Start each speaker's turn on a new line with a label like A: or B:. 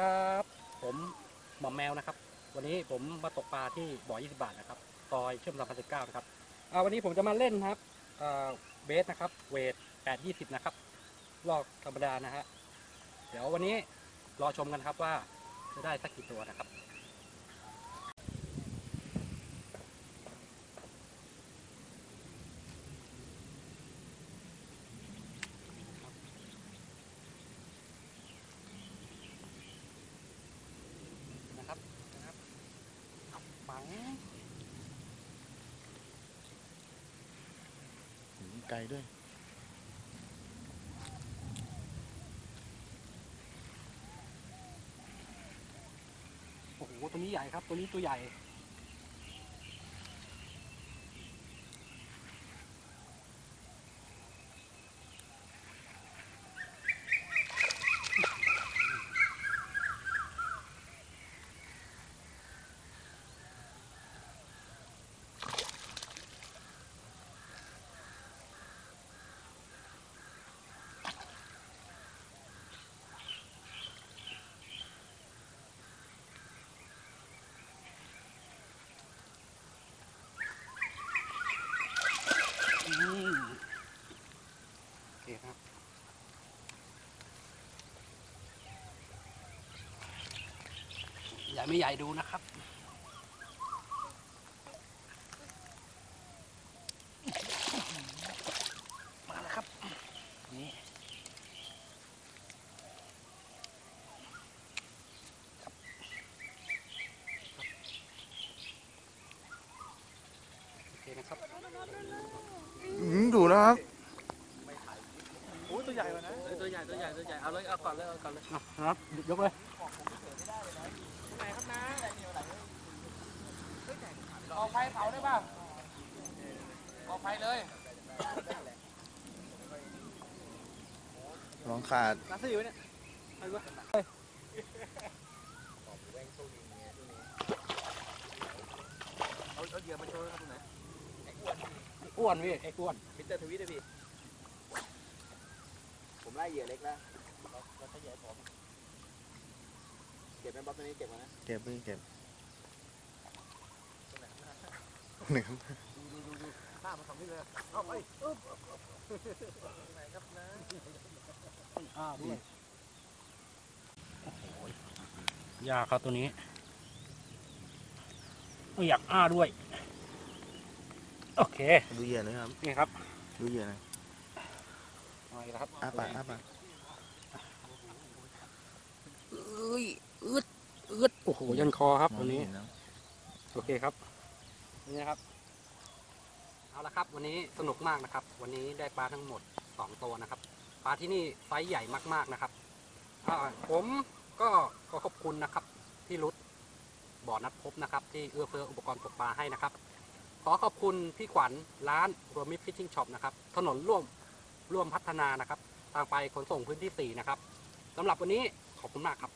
A: ครับ ผมหมอมแมวนะครับ วันนี้ผมมาตกปลาที่บ่อ 20 บาทนะครับซอยเชื่อมรามพันสิบเก้านะครับอ่าวันนี้ผมจะมาเล่นครับเบสนะครับ เวท8 20นะครับ ลอกธรรมดานะฮะ เดี๋ยววันนี้รอชมกันครับว่าจะได้สักกี่ตัวนะครับนะครับฝัง
B: หืม ไกลด้วย
A: โอ้โหตัวนี้ใหญ่ครับ ตัวนี้ตัวใหญ่ อืม โอเครับใหญ่ไม่ใหญ่ดูนะครับมาแล้วครับนี่โอเคนะครับ
B: ดูแล้วครับ
C: โอ้ยตัวใหญ่กว่านะตัวให ญ่ตัวใหญ่ตัวใหญ่เอาเลยเอาก่อนเลยเอาก่อนเลย
A: อะครับยกเลย
C: ไหนครับนะออกไฟเผาได้ป่ะออกไฟเลย
B: ลองขาด
C: นัดอยู่เนี่ยเอาดูวะเอาเอาเหยื่อมาโชว์ครับตรงไหน
A: อ้วนพี่ไอ้อ้วน
C: มิสเตอร์ทวิตเลยพี่ผมไล่เหยื่อเล็กแล้วเราใช้เหยื่อผมเก็บไหมบ๊อบตัวนี้เก็บมานะ
B: เก็บพี่เก็บหนึ่ง
C: หน้ามาทำนี่เลยเอาไปอึ๊บไหนครับนะ
A: อ้าด้วยโอ้โหยากครับตัวนี้ไม่อยากอ้าด้วย โอเค
B: ดูเหยื่อหน่อยครับ
A: นี่ครับ
B: ดูเหยื่อหน่อ ย
A: เอาอีกแล้วครับ
B: อ้าปากอ้าปาก
A: เอ้ยอึดอึดโอ้โหยันคอครับตัวนี้
B: มองไม่เห็แล้ว
A: โอเคครับนี่นะครับเอาละครับ วันนี้สนุกมากนะครับ วันนี้ได้ปลาทั้งหมดสองตัวนะครับปลาที่นี่ไซส์ใหญ่มากๆนะครับอ่าผมก็ขอขอบคุณนะครับที่รุดบ่อนัดพบนะครับ ที่เอื้อเฟื้ออุปกรณ์ตกปลาให้นะครับ ขอขอบคุณพี่ขวัญร้านรวมมิตรฟิชชิ่งช็อปนะครับถนนร่วม ร่วมพัฒนานะครับ ทางไปขนส่งพื้นที่สี่นะครับสำหรับวันนี้ขอบคุณมากครับ